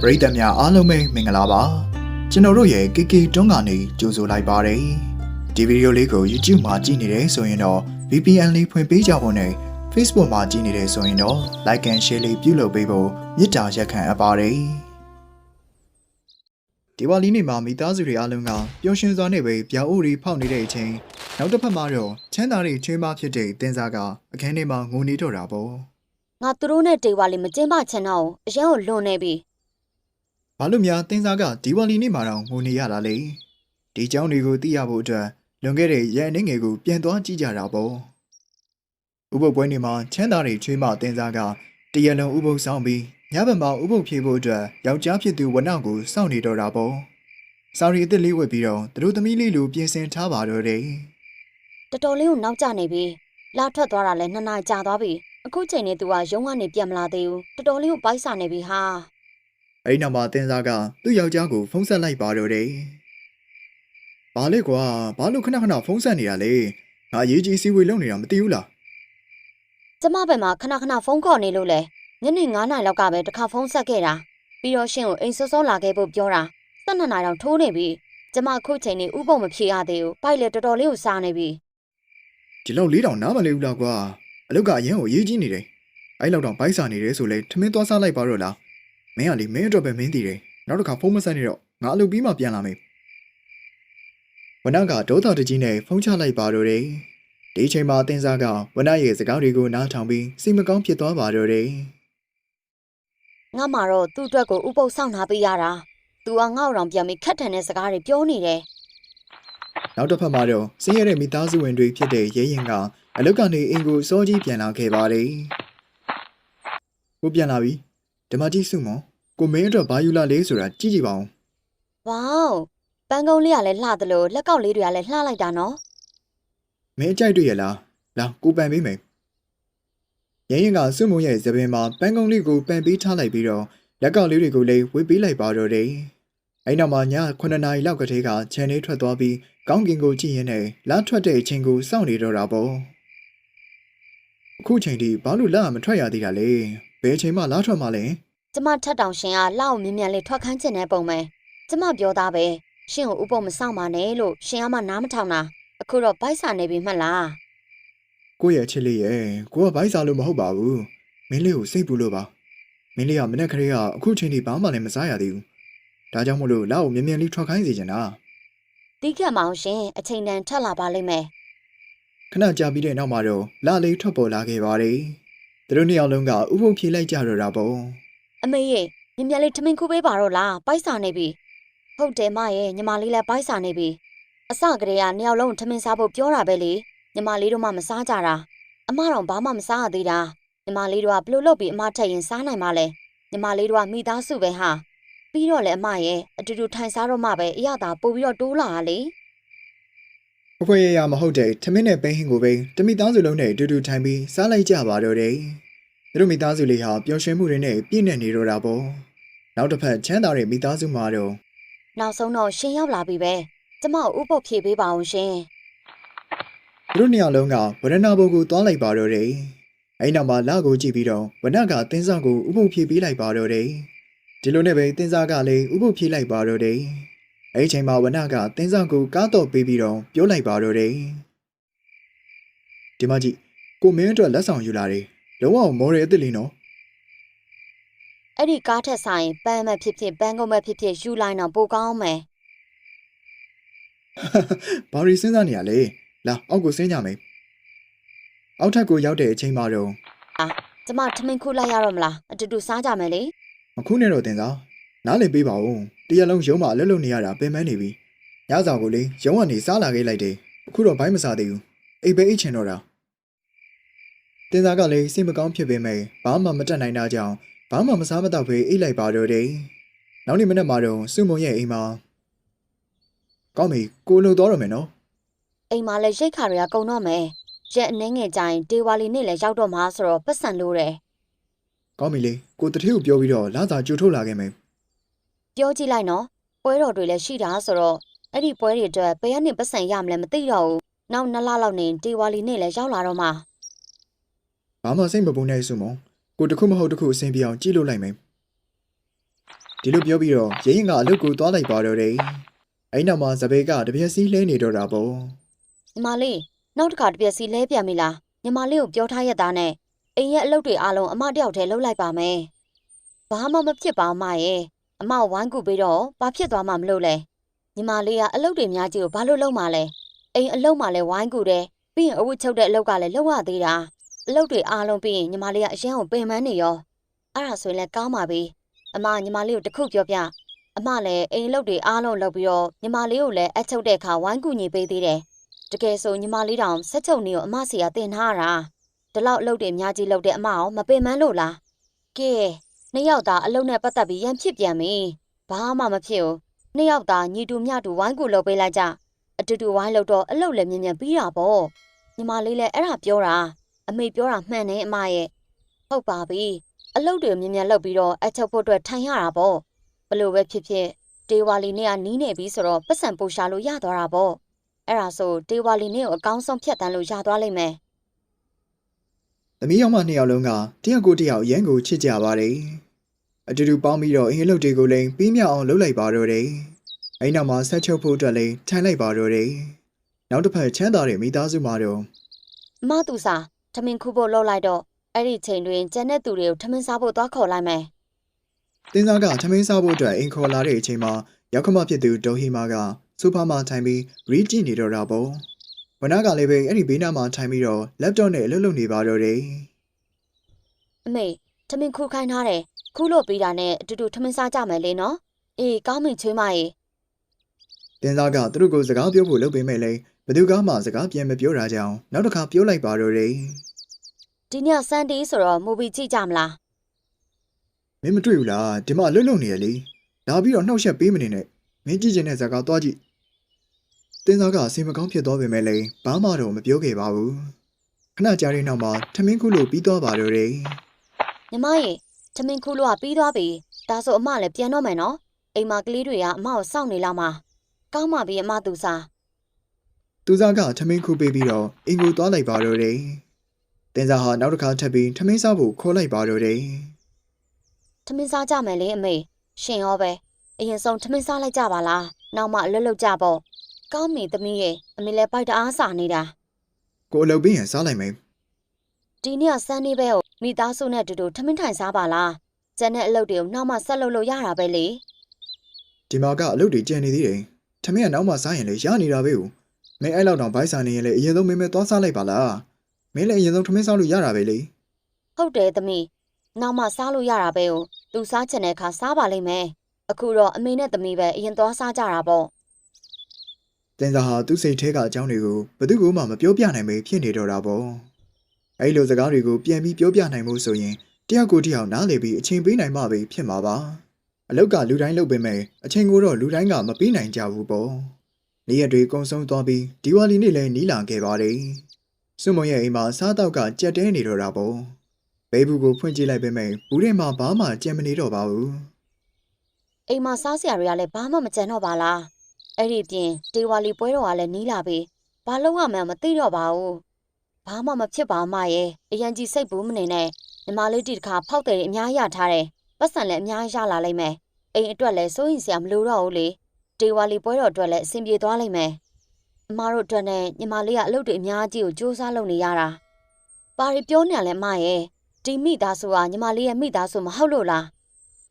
ပရိသတ်များအားလုံးပဲမင်္ဂလာပါကျွန်တော်တို့ရဲ့ KK တွန်းကနေကြိုဆိုလိုက်ပါတယ်ဒီဗီဒီယိုလေးကို YouTube မှာကြည့်နေတယ်ဆိုရင်တော့ VPN လေးဖွင့်ပေးကြဖို့နဲ့ Facebook မှာကြည့်နေတယ်ဆိုရင်တော့ Like and Share လေးပြုလုပ်ပေးဖို့မေတ္တာရက်ခံအပ်ပါတယ်ဒီဝါလီနေ့မှာမိသားစုတွေအားလုံးကပျော်ရွှင်စွာနဲ့ပဲဗျာအိုရီဖောက်နေတဲ့အချိန်နောက်တစ်ဖက်မှာတော့ချမ်းသာတွေချွေးမဖြစ်တဲ့တင်းစားကအခန်းထဲမှာငိုနေတော့တာပေါ့ငါသူတို့နဲ့တေဝါလေးမကျင်းပချင်တော့ဘူးအရင်ကလွန်နေပြီ ဘာလို့များတင်းစားကဒီဝါလီနေ့မှာတော့ငိုနေရတာလဲဒီเจ้าတွေကိုသိရဖို့အတွက်လွန်ခဲ့တဲ့ရန်နေငယ်ကိုပြန်သွားကြည့်ကြတာပေါ့ဥပုပ်ပွဲနေ့မှာချမ်းသာတွေချွေးမတင်းစားကတရလုံးဥပုပ်ဆောင်ပြီးညဘက်မှာဥပုပ်ဖြေဖို့အတွက်ယောက်ျားဖြစ်သူဝနကိုစောင့်နေတော့တာပေါ့စာရီအစ်စ်လေးဝတ်ပြီးတော့သူတို့သမီးလေးလိုပြင်ဆင်ထားပါတော့တယ် တော်တော်လေးကိုနောက်ကျနေပြီလာထွက်သွားတာလဲနှစ်နာရီကြာသွားပြီအခုချိန်နေသူကရုံးကနေပြန်မလာသေးဘူးတော်တော်လေးကိုပိုက်ဆာနေပြီဟာ အဲ့ဒီနောက်မှာတင်းစားကသူ့ယောက်ျားကိုဖုန်းဆက်လိုက်ပါတော့တယ်ဘာလဲကွာဘာလို့ခဏခဏဖုန်းဆက်နေတာလဲငါအရေးကြီးစီဝေးလုပ်နေတာမသိဘူးလားကျမဘက်မှာခဏခဏဖုန်းခေါ်နေလို့လဲညနေ9နာရီလောက်ကပဲတစ်ခါဖုန်းဆက်ခဲ့တာပြီးတော့ရှင့်ကိုအိမ်စောစောလာခဲ့ဖို့ပြောတာ12နာရီတောင်ထိုးနေပြီကျမအခုချိန်နေဥပုံမဖြေရသေးဘူးပိုက်လေတော်တော်လေးကိုစားနေပြီဒီလောက်လေးတောင်နားမလဲဘူးလားကွာအလုတ်ကအရင်ကိုအရေးကြီးနေတယ်အဲ့လောက်တောင်ဘိုက်စာနေတယ်ဆိုလဲထမင်းသွားစားလိုက်ပါတော့လား မင်းကလေမင်းအတွက်ပဲမင်းတည်တယ်နောက်တစ်ခါဖုန်းမဆက်နေတော့ငါအလုပ်ပြီးမှပြန်လာမယ်ဝနကဒေါသတကြီးနဲ့ဖုန်းချလိုက်ပါတော့တယ်ဒီအချိန်မှာတင်းစားကဝနရဲ့စကားတွေကိုနားထောင်ပြီးစိတ်မကောင်းဖြစ်သွားပါတော့တယ်ငါမှတော့သူ့အတွက်ကိုဥပုပ်ဆောင်ထားပေးရတာသူကငါ့ကိုတောင်ပြန်ပြီးခက်ထန်တဲ့စကားတွေပြောနေတယ်နောက်တစ်ဖက်မှာတော့ဆင်းရဲတဲ့မိသားစုဝင်တွေဖြစ်တဲ့ရဲရင်ကအလုတ်ကနေအိမ်ကိုစောကြီးပြန်လာခဲ့ပါတယ်ကိုပြန်လာပြီ ဓမ္မကြီးစုမွန်ကိုမင်းအတွက်ဘာယူလာလဲဆိုတာကြည့်ကြည့်ပါဦး။ဝေါပန်းကုန်းလေးကလည်းလှသလိုလက်ကောက်လေးတွေကလည်းလှလိုက်တာနော်မင်းအကြိုက်တွေ့ရလားလာကိုပန်ပေးမယ်ရဲရင်ကစုမုံရဲ့သပင်မှာပန်းကုံးလေးကိုပန်ပေးထားလိုက်ပြီးတော့လက်ကောက်လေးတွေကိုလည်းဝေပေးလိုက်ပါတော့တယ်အဲ့နောက်မှာည9နာရီလောက်ကတည်းကခြံလေးထွက်သွားပြီးကောင်းကင်ကိုကြည့်ရင်းနဲ့လာထွက်တဲ့အချိန်ကိုစောင့်နေတော့တာပေါ့အခုချိန်ထိဘာလို့လာမထွက်ရသေးတာလဲ ဘယ်အချိန်မှလာထွက်မှလဲ။ကျမထက်တောင်ရှင်ကလှအောင်မြင်မြန်လေးထွက်ခန်းချင်တဲ့ပုံပဲ။ကျမပြောသားပဲရှင်ကိုဥပုံမဆောင်ပါနဲ့လို့ရှင်ကမှနားမထောင်တာ။အခုတော့ဗိုက်စာနေပြီမှတ်လားကိုယ့်ရဲ့ချစ်လေးရဲ့ကိုကဘိုက်စားလို့မဟုတ်ပါဘူးမင်းလေးကိုစိတ်ပူလို့ပါမင်းလေးကမနေ့ကလေးကအခုချိန်ထိဘာမှလည်းမစားရသေးဘူးဒါကြောင့်မို့လို့လာကိုမြင်မြန်လေးထွက်ခိုင်းစေချင်တာ။တီးခတ်မအောင်ရှင်အချိန်တန်ထက်လာပါလိမ့်မယ်ခဏကြာပြီးတဲ့နောက်မှာတော့လာလေးထွက်ပေါ်လာခဲ့ပါတယ် သူတို့နှစ်ယောက်လုံးကဥပုံဖြေလိုက်ကြတော့တာပေါ့။အမေရဲ့မြင်မြန်လေးထမင်းခုပေးပါတော့လားဗိုက်စာနေပြီ။ဟုတ်တယ်မရဲ့ညီမလေးလည်းဗိုက်စာနေပြီ။အစကတည်းကနှစ်ယောက်လုံးထမင်းစားဖို့ပြောတာပဲလေညီမလေးတို့မှမစားကြတာအမတော့ဘာမှမစားရသေးတာညီမလေးတို့ကဘလို့လုပ်ပြီးအမထက်ရင်စားနိုင်မှလဲညီမလေးတို့ကမိသားစုပဲဟာပြီးတော့လေအမရဲ့အတူတူထိုင်စားတော့မှပဲအရသာပို့ပြီးတော့တိုးလာတာလေအ ဖွဲရရမဟုတ်တဲ့ထမင်းနဲ့ပဲဟင်းကိုပဲတမိသားစုလုံးနဲ့အတူတူထိုင်ပြီးစားလိုက်ကြပါတော့တယ်သူတို့မိသားစုလေးဟာပျော်ရွှင်မှုတွေနဲ့ပြည့်နေနေတော့တာပေါ့နောက်တစ်ဖက်ချမ်းသာတဲ့မိသားစုမှာတော့နောက်ဆုံးတော့ရှင်ရောက်လာပြီပဲကျမကိုဥပုပ်ဖြေပေးပါအောင်ရှင်သူတို့နှစ်ယောက်လုံးကဝရဏဘုံကိုသွားလိုက်ပါတော့တယ်အဲ့နောက်မှာလာကိုကြည့်ပြီးတော့ဝနကတင်းစားကိုဥပုပ်ဖြေပေးလိုက်ပါတော့တယ်ဒီလိုနဲ့ပဲတင်းစားကလည်းဥပုပ်ဖြေလိုက်ပါတော့တယ် အဲ့ဒီချိန်မှာဝနကတင်းစားကိုကားတော့ပေးပြီးတော့ပြောလိုက်ပါတော့တယ်ဒီမကြီးကိုမင်းအတွက်လက်ဆောင်ယူလာတယ်လုံးဝမော်ရယ်အစ်စ်လေးနော်အဲ့ဒီကားထက်ဆိုင်ပန်းမဲ့ဖြစ်ဖြစ်ပန်းကုန်းမဲ့ဖြစ်ဖြစ်ယူလိုက်တော့ပိုကောင်းမယ်ဘာရီစဉ်းစားနေရလဲလာအောက်ကိုဆင်းကြမယ်အောက်ထပ်ကိုရောက်တဲ့အချိန်မှာတော့ကျမထမင်းခုလိုက်ရတော့မလားအတူတူစားကြမယ်လေမခုနဲ့တော့တင်စားနားလည်ပေးပါဦး တရက်လုံးရုံးမှာအလုပ်လုပ်နေရတာပင်ပန်းနေပြီညစာကိုလေရုံးကနေစားလာခဲ့လိုက်တယ်အခုတော့ဘိုင်းမစားသေးဘူးအိပ်ပဲအိတ်ချင်တော့တာတင်စားကလည်းစိတ်မကောင်းဖြစ်ပေမဲ့ဘာမှမတတ်နိုင်တာကြောင့်ဘာမှမစားမတော့ဘဲအိတ်လိုက်ပါတော့တယ်နောက်နေ့မနေ့မှာတော့စုမုံရဲ့အိမ်မှာကောင်းပြီကိုလှုပ်သွားတော့မယ်နော်အိမ်မှာလည်းရိတ်ခါတွေကကုန်တော့မယ်ရက်အနှင်းငယ်ကြရင်ဒေဝါလီနေ့လည်းရောက်တော့မှာဆိုတော့ပတ်စံလို့တယ်ကောင်းပြီလေကိုတတိကိုပြောပြီးတော့လာစာကြိုထုတ်လာခဲ့မယ် ပြောကြည့်လိုက်နော်ပွဲတော်တွေလည်းရှိတာဆိုတော့အဲ့ဒီပွဲတွေအတွက်ဘယ်ကနေပတ်စံရမလဲမသိတော့ဘူးနောက်နှစ်လလောက်နေဒေဝါလီနေ့လည်းရောက်လာတော့မှာဘာမှစိတ်မပူနဲ့စုမုံကိုတခုမဟုတ်တခုအဆင်ပြေအောင်ကြည့်လို့လိုက်မယ်ဒီလိုပြောပြီးတော့ရရင်ကအလုပ်ကိုသွားလိုက်ပါတော့တယ်အဲ့နောက်မှာစပယ်ကတပြက်စီးလဲနေတော့တာပေါ့ညီမလေးနောက်တစ်ခါတစ်ပြက်စီလဲပြန်ပြီလားညီမလေးကိုပြောထားရတာနဲ့အိမ်ရဲ့အလုပ်တွေအားလုံးအမတယောက်တည်းလုပ်လိုက်ပါမယ်ဘာမှမဖြစ်ပါအမရဲ့ အမကိုဝိုင်းကူပြီးတော့ဘာဖြစ်သွားမှမလို့လဲညီမလေးကအလုပ်တွေများကြီးကိုဘာလို့လုပ်မှလဲအိမ်အလုပ်မှလည်းဝိုင်းကူတယ်ပြီးရင်အဝတ်ချုပ်တဲ့အလုပ်ကလည်းလုပ်ရသေးတာအလုပ်တွေအားလုံးပြီးရင်ညီမလေးကအရင်ကိုပင်ပန်းနေရောအဲ့ဒါဆိုရင်လည်းကောင်းပါပြီအမညီမလေးကိုတစ်ခုပြောပြအမလည်းအိမ်အလုပ်တွေအားလုံးလုပ်ပြီးတော့ညီမလေးကိုလည်းအချုပ်တဲ့အခါဝိုင်းကူညီပေးသေးတယ်တကယ်ဆိုညီမလေးတောင်ဆက်ချုပ်နေကိုအမစီကတင်ထားရတာဒီလောက်အလုပ်တွေအများကြီးလုပ်တဲ့အမအောင်မပင်မလို့လားကဲ နှစ်ယောက်သားအလုပ်နဲ့ပတ်သက်ပြီးရန်ဖြစ်ပြန်ပြီဘာမှမဖြစ်ဘူးနှစ်ယောက်သားညီတူမျှတူဝိုင်းကူလုပ်ပေးလိုက်ကြအတူတူဝိုင်းလုပ်တော့အလုပ်လည်းမြင်မြန်ပြီးတာပေါ့ညီမလေးလည်းအဲ့ဒါပြောတာအမေပြောတာမှန်တယ်အမရဲ့ဟုတ်ပါပြီအလုပ်တွေမြင်မြန်လုပ်ပြီးတော့အချုပ်ဖို့အတွက်ထိုင်ရတာပေါ့ဘလို့ပဲဖြစ်ဖြစ်ဒေဝါလီနဲ့ကနီးနေပြီဆိုတော့ပတ်စံပူရှာလို့ရသွားတာပေါ့အဲ့ဒါဆိုဒေဝါလီနေ့ကိုအကောင်းဆုံးဖြတ်တန်းလို့ရသွားလိမ့်မယ်သမီးရောက်မနှစ်ယောက်လုံးကတယောက်ကိုတယောက်ရန်ကိုချစ်ကြပါတယ် အတူတူပေါင်းပြီးတော့အင်္ဂလိပ်တွေကိုလည်းပြီးမြောက်အောင်လုပ်လိုက်ပါတော့တယ်အဲ့နောက်မှာဆက်ချုပ်ဖို့အတွက်လည်းထိုင်လိုက်ပါတော့တယ်နောက်တစ်ဖက်ချမ်းသာတဲ့မိသားစုမှာတော့အမသူစာထမင်းခုဖို့လောက်လိုက်တော့အဲ့ဒီချိန်တွင်ကျန်တဲ့သူတွေကိုထမင်းစားဖို့သွားခေါ်လိုက်မယ်တင်းစားကထမင်းစားဖို့အတွက်အိမ်ခေါ်လာတဲ့အချိန်မှာရောက်ခမဖြစ်သူဒေါ်ဟီမာကဆိုဖာမှာထိုင်ပြီးရီးကြည့်နေတော့တာပေါ့ဝနာကလည်းပဲအဲ့ဒီဘေးနားမှာထိုင်ပြီးတော့လက်တော့နဲ့အလုပ်လုပ်နေပါတော့တယ်အမေထမင်းခုခိုင်းထားတယ် ခုလို့ပြီးတာနဲ့အတူတူထမင်းစားကြမယ်လေနော်အေးကောင်းပြီချွေးမရေတင်းစားကသူတို့ကိုစကားပြောဖို့လုပ်ပေးမဲ့လေဘယ်သူကမှစကားပြန်မပြောတာကြောင့်နောက်တစ်ခါပြောလိုက်ပါတော့တယ်ဒီညဆန်ဒေးဆိုတော့မူဗီကြည့်ကြမလားမင်းမတွေ့ဘူးလားဒီမှာလှုပ်လှုပ်နေရလေလာပြီးတော့နှောက်ရက်ပေးမနေနဲ့မင်းကြည့်ချင်တဲ့ဇာကာသွားကြည့်တင်းစားကအစီမကောင်းဖြစ်သွားပေမဲ့လည်းဘာမှတော့မပြောခဲ့ပါဘူးခဏကြာတဲ့နောက်မှာထမင်းခုလို့ပြီးသွားပါတော့တယ်ညီမရေ ထမင်းခုလို့ကပြီးသွားပြီဒါဆိုအမလည်းပြန်တော့မယ်နော်အိမ်မကလေးတွေကအမကိုစောင့်နေလာမှာကောင်းပါပြီအမသူစာသူစားကထမင်းခုပေးပြီးတော့အင်ကိုသွားလိုက်ပါတော့တယ်တင်းစားဟာနောက်တစ်ခါထပ်ပြီးထမင်းစားဖို့ခေါ်လိုက်ပါတော့တယ်ထမင်းစားကြမယ်လေအမေရှင်ရောပဲအရင်ဆုံးထမင်းစားလိုက်ကြပါလားနောက်မှအလွတ်လွတ်ကြပေါ့ကောင်းပြီသမီးရေအမေလည်းပိုက်တအားစာနေတာကိုအလုပ်ပြီးရင်စားလိုက်မယ် ဒီနေ့ကစမ်းနေပဲကိုမိသားစုနဲ့အတူတူထမင်းထိုင်စားပါလားကျန်တဲ့အလုပ်တွေကိုနောက်မှဆက်လုပ်လို့ရတာပဲလေဒီမှာကအလုပ်တွေကြံနေသေးတယ်ထမင်းကနောက်မှစားရင်လည်းရနေတာပဲဦးမင်းအဲ့လောက်တောင်ဘိုက်စားနေရင်လည်းအရင်ဆုံးမင်းမဲသွားစားလိုက်ပါလားမင်းလည်းအရင်ဆုံးထမင်းစားလို့ရတာပဲလေဟုတ်တယ်သမီးနောက်မှစားလို့ရတာပဲကိုသူစားချင်တဲ့အခါစားပါလိမ့်မယ်အခုတော့အမေနဲ့သမီးပဲအရင်သွားစားကြတာပေါ့တင်စာဟာသူ့စိတ်ထဲကအကြောင်းတွေကိုဘယ်သူမှမပြောပြနိုင်ပဲဖြစ်နေတော့တာပေါ့ အဲ့လိုစကားတွေကိုပြန်ပြီးပြောပြနိုင်မှုဆိုရင်တယောက်ကိုတယောက်နားလေပြီးအချိန်ပေးနိုင်မှပဲဖြစ်မှာပါအလောက်ကလူတိုင်းလုပ်ပေမဲ့အချိန်ကိုတော့လူတိုင်းကမပေးနိုင်ကြဘူးပေါ့နေ့ရက်တွေကုံဆုံးသွားပြီးဒီဝါလီနေ့လည်းနီးလာခဲ့ပါတယ်စွမုံရဲ့အိမ်မှာစားတော့ကကြက်တဲနေတော့တာပေါ့ဘေးဘူးကိုဖွင့်ကြည့်လိုက်ပေမဲ့ဘူးထဲမှာဘာမှကြံမနေတော့ပါဘူးအိမ်မှာစားစရာတွေကလည်းဘာမှမကြံတော့ပါလားအဲ့ဒီပြင်ဒေဝါလီပွဲတော်ကလည်းနီးလာပြီဘာလို့ရမှန်းမသိတော့ပါဘူး ဘာမှမဖြစ်ပါမရဲ့အရန်ကြီးစိတ်ဘူးမနေနဲ့ညီမလေးဒီတစ်ခါဖောက်တယ်အများကြီးရထားတယ်ပတ်စံလည်းအများကြီးရလာလိမ့်မယ်အိမ်အတွက်လည်းစိုးရင်စရာမလိုတော့ဘူးလေဒေဝါလီပွဲတော်အတွက်လည်းအဆင်ပြေသွားလိမ့်မယ်အမတို့အတွက်နဲ့ညီမလေးကအလုပ်တွေအများကြီးကိုစူးစမ်းလုပ်နေရတာဘာတွေပြောနေရလဲမရဲ့ဒီမိသားစုကညီမလေးရဲ့မိသားစုမဟုတ်လို့လား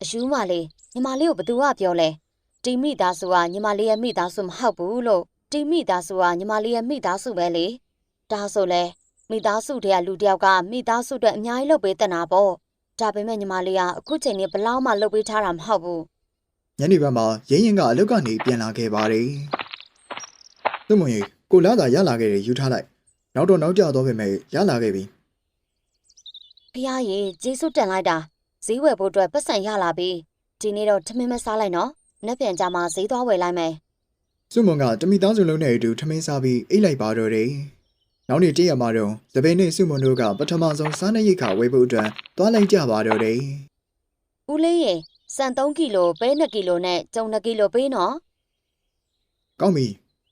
အယူမလေးညီမလေးကိုဘသူကပြောလဲတီမိသားစုကညီမလေးရဲ့မိသားစုမဟုတ်ဘူးလို့တီမိသားစုကညီမလေးရဲ့မိသားစုပဲလေဒါဆိုလဲ မိသားစုတည်းကလူတစ်ယောက်ကမိသားစုအတွက်အများကြီးလုပ်ပေးတတ်တာပေါ့ဒါပေမဲ့ညီမလေးကအခုချိန်นี้ဘလောက်မှလုပ်ပေးထားတာမဟုတ်ဘူးညနေဘက်မှာရင်းရင်ကအလုပ်ကနေပြန်လာခဲ့ပါတယ်။သူ့မွန်ကြီးကိုလာသာရလာခဲ့တယ်ယူထားလိုက်။နောက်တော့နောက်ကျတော့ပဲမဲ့ရလာခဲ့ပြီဖះရေဂျေဆုတန်လိုက်တာဈေးဝယ်ဖို့အတွက်ပတ်စံရလာပြီဒီနေ့တော့ထမင်းမစားလိုက်နော်နှစ်ပြန်ကြမှာဈေးသွားဝယ်လိုက်မယ်။သူ့မွန်ကတမိသားစုလုံးနဲ့အတူထမင်းစားပြီးအိတ်လိုက်ပါတော့တယ်။ နောက်နေ့တည့်ရမှာတော့သပင်းနဲ့စုမွန်တို့ကပထမဆုံးစားနေရိတ်ခဝေးဖို့အတွက်သွားလိုက်ကြပါတော့တယ်ဦးလေးရေစံ3ကီလိုပဲ2ကီလိုနဲ့ကျုံ2ကီလိုပေးနော်။ကောင်းပြီ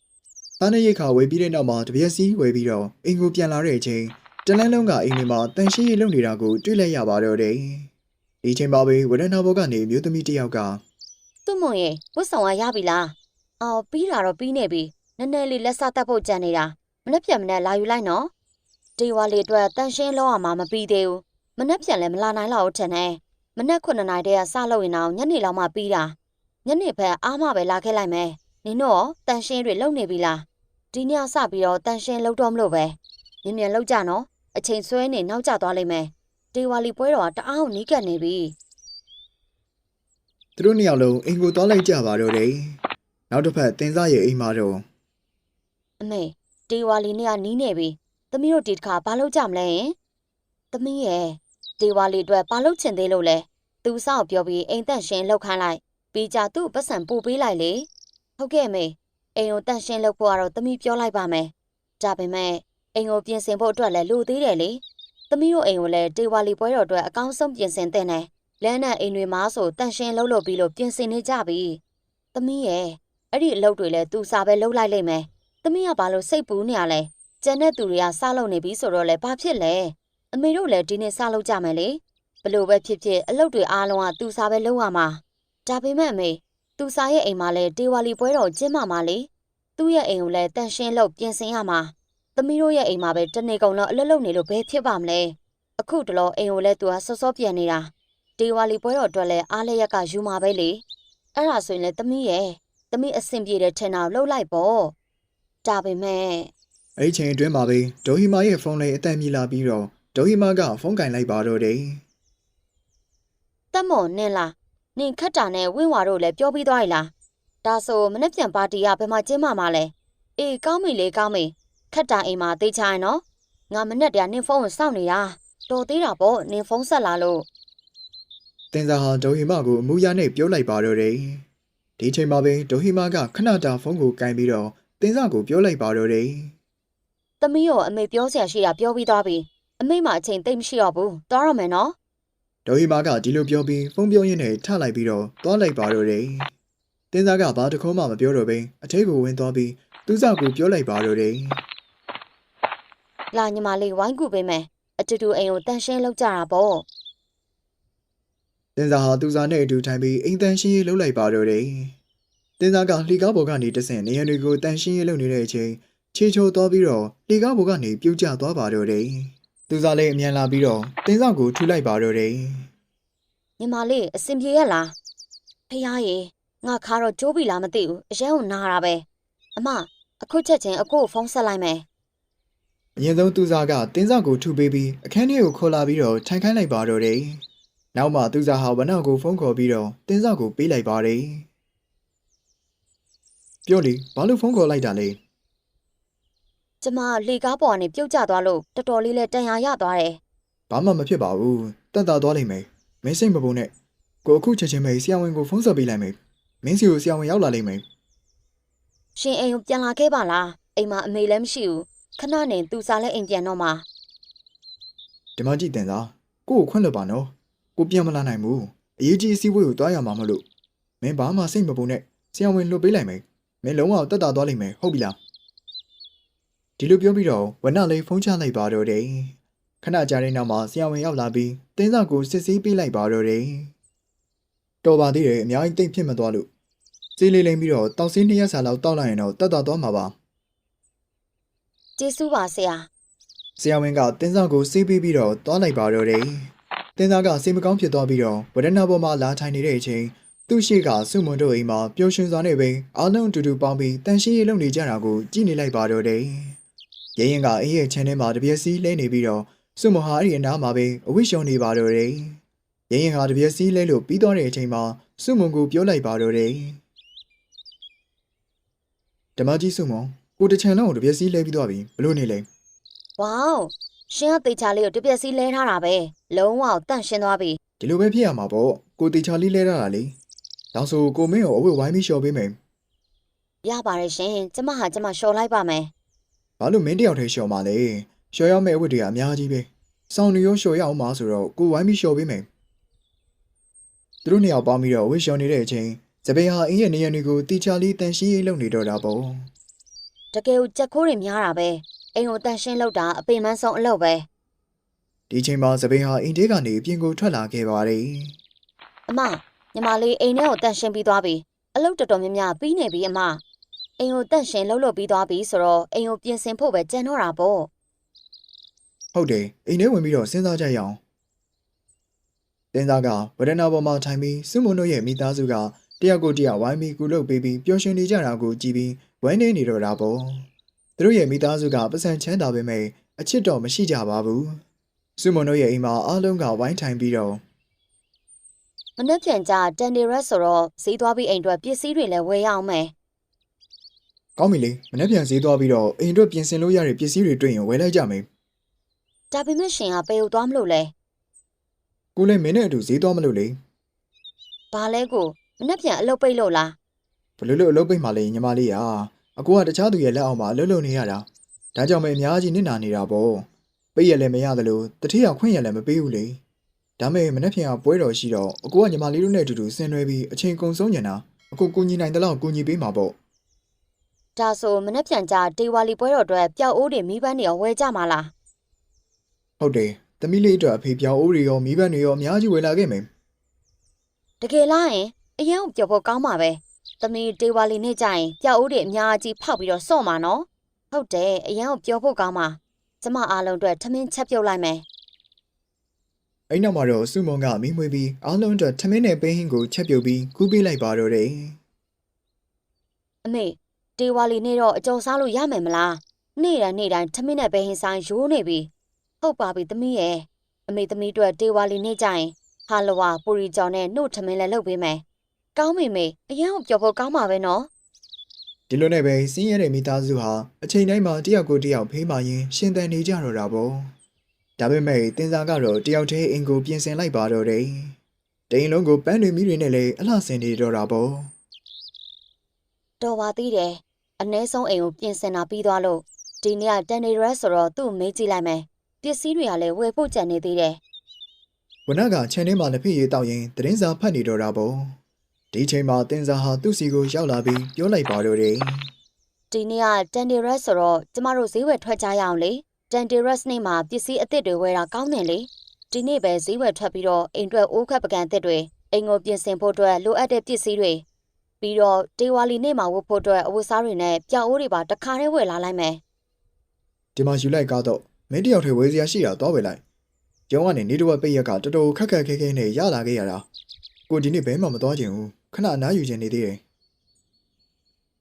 ။စားနေရိတ်ခဝေးပြီးတဲ့နောက်မှာတပြက်စီးဝေးပြီးတော့အိမ်ကိုပြန်လာတဲ့အချိန်တလန်းလုံးကအိမ်ထဲမှာတန်ရှင်းရေးလုပ်နေတာကိုတွေ့လိုက်ရပါတော့တယ်။ဒီချိန်မှာပဲဝရဏဘောကနေမျိုးသမီးတစ်ယောက်ကသူ့မုံရဲ့ဝတ်ဆောင်ကရပြီလားအော်ပြီးတာတော့ပြီးနေပြီနည်းနည်းလေးလက်စတက်ဖို့ကြံနေတာ မနှက်ပြန်မနဲ့လာယူလိုက်နော်ဒေဝါလီအတွက်တန်ရှင်းလောက်အောင်မပြီးသေးဘူးမနှက်ပြန်လည်းမလာနိုင်တော့ဘူးထင်တယ်မနှက်9နာရီတည်းကစလို့ရင်တော့ညနေလောက်မှပြီးတာညနေဘက်အားမပဲလာခဲ့လိုက်မယ်နင်တို့ရောတန်ရှင်းတွေလုံနေပြီလားဒီညစပြီးတော့တန်ရှင်းလုံတော့မလို့ပဲမြင်မြန်လောက်ကြနော်အချိန်ဆွဲနေနောက်ကျသွားလိမ့်မယ်ဒေဝါလီပွဲတော်ကတအားကိုနီးကပ်နေပြီသူတို့နှစ်ယောက်လုံးအိမ်ကိုသွားလိုက်ကြပါတော့တယ်နောက်တစ်ဖက်တင်စားရဲ့အိမ်မှာတော့အမေ ဒေဝါလီနဲ့ကနီးနေပြီ။သမီးတို့ဒီတစ်ခါဘာလုပ်ကြမလဲဟင်။သမီးရဲ့ဒေဝါလီအတွက်ဘာလုပ်ချင်သေးလို့လဲ။သူစောက်ပြောပြီးအိမ်သက်ရှင်လှုပ်ခမ်းလိုက်။ပြီးကြသူ့ပတ်စံပို့ပေးလိုက်လေ။ဟုတ်ကဲ့အမေ။အိမ်ကိုတန့်ရှင်းလုပ်ဖို့ကတော့သမီးပြောလိုက်ပါမယ်။ဒါပေမဲ့အိမ်ကိုပြင်ဆင်ဖို့အတွက်လည်းလိုသေးတယ်လေ။သမီးတို့အိမ်ကိုလည်းဒေဝါလီပွဲတော်အတွက်အကောင်းဆုံးပြင်ဆင်တဲ့နဲ့လမ်းနဲ့အိမ်တွေမှာဆိုတန့်ရှင်းလုပ်လို့ပြီးလို့ပြင်ဆင်နေကြပြီ။သမီးရဲ့အဲ့ဒီအလုပ်တွေလည်းသူစားပဲလုပ်လိုက်လိမ့်မယ်။ သမီးကဘာလို့စိတ်ပူနေရလဲကျန်တဲ့သူတွေကစလုပ်နေပြီဆိုတော့လေဘာဖြစ်လဲအမေတို့လည်းဒီနေ့စလုပ်ကြမယ်လေဘလို့ပဲဖြစ်ဖြစ်အလုပ်တွေအားလုံးကသူစားပဲလုပ်ရမှာဒါပေမဲ့အမေသူစားရဲ့အိမ်မှာလည်းဒေဝါလီပွဲတော်ကျင်းမှာမှာလေသူ့ရဲ့အိမ်ကိုလည်းတန်ရှင်းလုပ်ပြင်ဆင်ရမှာသမီးတို့ရဲ့အိမ်မှာပဲတနေကုန်တော့အလုပ်လုပ်နေလို့ဘယ်ဖြစ်ပါမလဲအခုတလောအိမ်ကိုလည်းသူကစောစောပြန်နေတာဒေဝါလီပွဲတော်အတွက်လည်းအားလျက်ကယူမှာပဲလေအဲ့ဒါဆိုရင်လည်းသမီးရဲ့သမီးအဆင်ပြေတဲ့ထင်အောင်လှုပ်လိုက်ပေါ့ ဒါပေမဲ့အဲ့ဒီချိန်အတွင်းမှာပဲဒေါ်ဟီမာရဲ့ဖုန်းလေးအတန်မြည်လာပြီးတော့ဒေါ်ဟီမာကဖုန်းကင်လိုက်ပါတော့တယ်တက်မော်နင်းလားနင်ခတ်တာနဲ့ဝင်းဝါတို့လည်းပြောပြီးသွားပြီလားဒါဆိုမနေ့ပြန်ပါတီကဘယ်မှာကျင်းမှာမလဲအေးကောင်းပြီလေကောင်းပြီခတ်တာအိမ်မှာတေးချရင်နော်ငါမနေ့တည်းကနင်ဖုန်းကိုစောင့်နေတာတော်သေးတာပေါ့နင်ဖုန်းဆက်လာလို့တင်စားဟာဒေါ်ဟီမာကိုအမူအရာနဲ့ပြောလိုက်ပါတော့တယ်ဒီချိန်မှာပဲဒေါ်ဟီမာကခဏတာဖုန်းကိုကင်ပြီးတော့ တင်စားကိုပြောလိုက်ပါတော့တယ်သမီးရောအမေပြောစရာရှိတာပြောပြီးသွားပြီအမေမှအချိန်သိမ့်မရှိတော့ဘူးသွားရမယ်နော်ဒေါ်ဟီမာကဒီလိုပြောပြီးဖုန်းပြောရင်းနဲ့ထလိုက်ပြီးတော့သွားလိုက်ပါတော့တယ်တင်စားကဘာတစ်ခေါမှမပြောတော့ဘဲအထက်ကိုဝင်သွားပြီးသူ့စကိုပြောလိုက်ပါတော့တယ်လာညီမလေးဝိုင်းကူပေးမယ်အတူတူအိမ်ကိုတန်ရှင်းလောက်ကြတာပေါ့တင်စားဟာသူ့စားနဲ့အတူထိုင်ပြီးအိမ်တန်ရှင်းရေးလုပ်လိုက်ပါတော့တယ် တင်စားကလှီကားပေါ်ကနေတဆင့်နေရံတွေကိုတန်ရှင်းရေးလုပ်နေတဲ့အချိန်ချေချိုသွားပြီးတော့လှီကားပေါ်ကနေပြုတ်ကျသွားပါတော့တယ်သူစားလည်းအမြန်လာပြီးတော့တင်စားကိုထူလိုက်ပါတော့တယ်ညီမလေးအဆင်ပြေရလားဖေးရေငါခါတော့ကြိုးပြီလားမသိဘူးအရင်ကနာတာပဲအမအခုချက်ချင်းအကိုကိုဖုန်းဆက်လိုက်မယ်အရင်ဆုံးသူစားကတင်းစားကိုထုပေးပြီးအခန်းထဲကိုခေါ်လာပြီးတော့ထိုင်ခိုင်းလိုက်ပါတော့တယ်။နောက်မှသူစားဟာဝနကိုဖုန်းခေါ်ပြီးတော့တင်းစားကိုပေးလိုက်ပါတယ်။ ပြောလေဘာလို့ဖုန်းခေါ်လိုက်တာလဲကျမလေကားပေါ်ကနေပြုတ်ကျသွားလို့တော်တော်လေးလဲတန်ရာရသွားတယ်။ဘာမှမဖြစ်ပါဘူး။တက်တာသွားလိမ့်မယ်။မင်းစိတ်မပူနဲ့။ကိုအခုချက်ချင်းပဲဆရာဝန်ကိုဖုန်းဆက်ပေးလိုက်မယ်။မင်းစီကိုဆရာဝန်ရောက်လာလိမ့်မယ်ရှင်အိမ်ကိုပြန်လာခဲ့ပါလားအိမ်မှာအမေလည်းမရှိဘူးခဏနေသူစားလဲအိမ်ပြန်တော့မှာ။ဒီမှာကြည့်တင်စား။ကိုကိုခွင့်လွတ်ပါနော်။ကိုပြန်မလာနိုင်ဘူး။အရေးကြီးအစည်းအဝေးကိုတွားရမှာမလို့။မင်းဘာမှစိတ်မပူနဲ့ဆရာဝန်လွှတ်ပေးလိုက်မယ်။ မင်းလုံးဝတက်တာသွားလိမ့်မယ်ဟုတ်ပြီလား။ဒီလိုပြောပြီးတော့ဝနလေးဖုန်းချလိုက်ပါတော့တယ်။ခဏကြာတဲ့နောက်မှာဆရာဝန်ရောက်လာပြီးတင်းစားကိုစစ်ဆေးပေးလိုက်ပါတော့တယ်။တော်ပါသေးတယ်အများကြီးတိတ်ဖြစ်မသွားလို့စေးလေးလိမ့်ပြီးတော့တောက်စင်းနှစ်ရက်စာလောက်တောက်လိုက်ရင်တော့တက်တာသွားမှာပါကျေးဇူးပါဆရာ။ဆရာဝန်ကတင်းစားကိုဆေးပေးပြီးတော့သွားလိုက်ပါတော့တယ်။တင်းစားကစိတ်မကောင်းဖြစ်သွားပြီးတော့ဝဒနာပေါ်မှာလာထိုင်နေတဲ့အချိန် သူ့ရှိကစုမွန်တို့အိမ်မှာပျော်ရွှင်စွာနဲ့ပဲအားလုံးအတူတူပေါင်းပြီးတန်ရှင်းရေးလုပ်နေကြတာကိုကြည့်နေလိုက်ပါတော့တယ်။ရဲရင်ကအေးရဲ့ခြံထဲမှာတပြက်စီးလဲနေပြီးတော့စုမဟာအဲ့ဒီအနားမှာပဲအဝိရှုံနေပါတော့တယ်။ရဲရင်ကတပြက်စီးလဲလို့ပြီးသွားတဲ့အချိန်မှာစုမွန်ကိုပြောလိုက်ပါတော့တယ်။ဓမ္မကြီးစုမွန်ကိုတချံလုံးကိုတပြက်စီးလဲပြီးသွားပြီဘလို့နေလဲဝေါရှင်ကတေချာလေးကိုတစ်ပြက်စီးလဲထားတာပဲလုံးဝတန့်ရှင်းသွားပြီဒီလိုပဲဖြစ်ရမှာပေါ့ကိုတေချာလေးလဲရတာလေ နောက်ဆိုကိုမင်းကိုအဝတ်ဝိုင်းပြီးလျှော်ပေးမယ်ရပါတယ်ရှင်ကျမဟာကျမလျှော်လိုက်ပါမယ်ဘာလို့မင်းတယောက်တည်းလျှော်မှာလဲလျှော်ရမယ့်အဝတ်တွေကအများကြီးပဲစောင်းနေရောလျှော်ရအောင်ပါဆိုတော့ကိုဝိုင်းပြီးလျှော်ပေးမယ်သူတို့နှစ်ယောက်ပေါင်းပြီးတော့အဝတ်လျှော်နေတဲ့အချိန်စပယ်ဟာအင်းရဲ့နေရံတွေကိုတေချာလေးတန်ရှင်းရေးလုပ်နေတော့တာပေါ့တကယ်ကိုကြက်ခိုးတွေများတာပဲအိမ်ကိုတန့်ရှင်းလောက်တာအပင်ပန်းဆုံးအလုပ်ပဲဒီချိန်မှာစပယ်ဟာအင်းတဲကနေအပြင်ကိုထွက်လာခဲ့ပါတယ် အမ ညီမလေးအိမ်ထဲကိုတန့်ရှင်းပြီးသွားပြီအလုပ်တော်တော်များများပြီးနေပြီအမအိမ်ကိုတန့်ရှင်းလှုပ်လို့ပြီးသွားပြီဆိုတော့အိမ်ကိုပြင်ဆင်ဖို့ပဲကြံတော့တာပေါ့ဟုတ်တယ်အိမ်ထဲဝင်ပြီးတော့စဉ်းစားကြရအောင်တင်သားကဝရဏပေါ်မှာထိုင်ပြီးစွမွန်တို့ရဲ့မိသားစုကတယောက်ကိုတယောက်ဝိုင်းပြီးကူလုပ်ပေးပြီးပျော်ရွှင်နေကြတာကိုကြည့်ပြီးဝမ်းနေနေတော့တာပေါ့သူတို့ရဲ့မိသားစုကပတ်စံချမ်းသာပေမဲ့အချစ်တော်မရှိကြပါဘူးစွမွန်တို့ရဲ့အိမ်မှာအားလုံးကဝိုင်းထိုင်ပြီးတော့ မနေ့ပြန်ကြတန်ဒီရက်ဆိုတော့ဈေးသွားပြီးအိမ်အတွက်ပစ္စည်းတွေလည်းဝယ်ရအောင်မယ်ကောင်းပြီလေမနေ့ပြန်ဈေးသွားပြီးတော့အိမ်အတွက်ပြင်ဆင်လို့ရတဲ့ပစ္စည်းတွေတွေ့ရင်ဝယ်လိုက်ကြမယ်ဒါပေမဲ့ရှင်ကပေကိုသွားမလို့လဲကိုလည်းမင်းနဲ့အတူဈေးသွားမလို့လေဘာလဲကိုမနေ့ပြန်အလုပ်ပိတ်လို့လားဘလို့လို့အလုပ်ပိတ်မှလဲညီမလေးရာအကိုကတခြားသူရဲ့လက်အောက်မှာအလုပ်လုပ်နေရတာဒါကြောင့်မအများကြီးနစ်နာနေတာပေါ့ပိတ်ရလည်းမရသလိုတတိယခွင့်ရလည်းမပေးဘူးလေ ဒါမဲ့မနေ့ပြန်ကပွဲတော်ရှိတော့အကိုကညီမလေးတို့နဲ့အတူတူဆင်နွှဲပြီးအချိန်ကုန်ဆုံးနေတာအကိုကူညီနိုင်တဲ့လောက်ကူညီပေးမှာပေါ့ဒါဆိုမနေ့ပြန်ကြဒေဝါလီပွဲတော်အတွက်ပျောက်အိုးတွေမိပန်းတွေရောဝယ်ကြမှာလားဟုတ်တယ်သမီးလေးအတွက်အဖေပြောင်းအိုးတွေရောမိဘတွေရောအများကြီးဝယ်လာခဲ့မယ်တကယ်လားရင်အရင်ကပျော်ဖို့ကောင်းပါပဲသမီးဒေဝါလီနေ့ကျရင်ပျောက်အိုးတွေအများကြီးဖောက်ပြီးတော့စော့မှာနော်ဟုတ်တယ်အရင်ကပျော်ဖို့ကောင်းပါကျမအားလုံးအတွက်ထမင်းချက်ပြုတ်လိုက်မယ် အဲ့နောက်မှာတော့စုမုံကမိမွေးပြီးအားလုံးအတွက်ထမင်းနဲ့ပင်းဟင်းကိုချက်ပြုတ်ပြီးကူးပေးလိုက်ပါတော့တယ်အမေဒေဝါလီနေ့တော့အကျော်စားလို့ရမယ်မလားနေ့တိုင်းနေ့တိုင်းထမင်းနဲ့ပဲဟင်းဆိုင်ရိုးနေပြီဟုတ်ပါပြီသမီးရဲ့အမေသမီးတို့ဒေဝါလီနေ့ကျရင်ဟာလဝါပူရီကြောင်နဲ့နှုတ်ထမင်းလည်းလုပ်ပေးမယ်ကောင်းပြီမေအရင်ကပျော်ဖို့ကောင်းပါပဲနော်ဒီလိုနဲ့ပဲစင်းရဲတဲ့မိသားစုဟာအချိန်တိုင်းမှာတယောက်ကိုတယောက်ဖေးမှရင်ရှင်သန်နေကြတော့တာပေါ့ ဒါပေမဲ့တင်စားကတော့တယောက်တည်းအင်ကိုပြင်ဆင်လိုက်ပါတော့တယ်တိန်လုံးကိုပန်းတွေမိတွေနဲ့လည်းအလှဆင်နေတော့တာပေါ့တော်ပါသေးတယ်အ ਨੇ ဆုံးအိမ်ကိုပြင်ဆင်တာပြီးသွားလို့ဒီနေ့ကတန်နေရက်ဆိုတော့သူ့ကိုမေးကြည့်လိုက်မယ်ပစ္စည်းတွေကလည်းဝယ်ဖို့ကြံနေသေးတယ်ဝနကခြံထဲမှာလက်ဖက်ရည်တောက်ရင်သတင်းစာဖတ်နေတော့တာပေါ့ဒီချိန်မှာတင်စားဟာသူ့စီကိုရောက်လာပြီးပြောလိုက်ပါတော့တယ်ဒီနေ့ကတန်နေရက်ဆိုတော့ကျမတို့ဈေးဝယ်ထွက်ကြရအောင်လေ တန်နေရက်နေ့မှာပစ္စည်းအသစ်တွေဝယ်တာကောင်းတယ်လေဒီနေ့ပဲဈေးဝယ်ထွက်ပြီးတော့အိမ်အတွက်အိုးခက်ပကံအသစ်တွေအိမ်ကိုပြင်ဆင်ဖို့အတွက်လိုအပ်တဲ့ပစ္စည်းတွေပြီးတော့ဒေဝါလီနေ့မှာဝတ်ဖို့အတွက်အဝတ်စားတွေနဲ့ပြောင်အိုးတွေပါတစ်ခါတည်းဝယ်လာလိုက်မယ်ဒီမှာယူလိုက်ကားတော့မင်းတယောက်ထဲဝေးစရာရှိတာတော့ပဲလိုက်ကျောင်းကနေနေတော့ပိတ်ရက်ကတော်တော်ခက်ခက်ခဲခဲနဲ့ရလာခဲ့ရတာကိုဒီနေ့ဘဲမှမသွားချင်ဘူးခဏအနားယူချင်နေသေးတယ်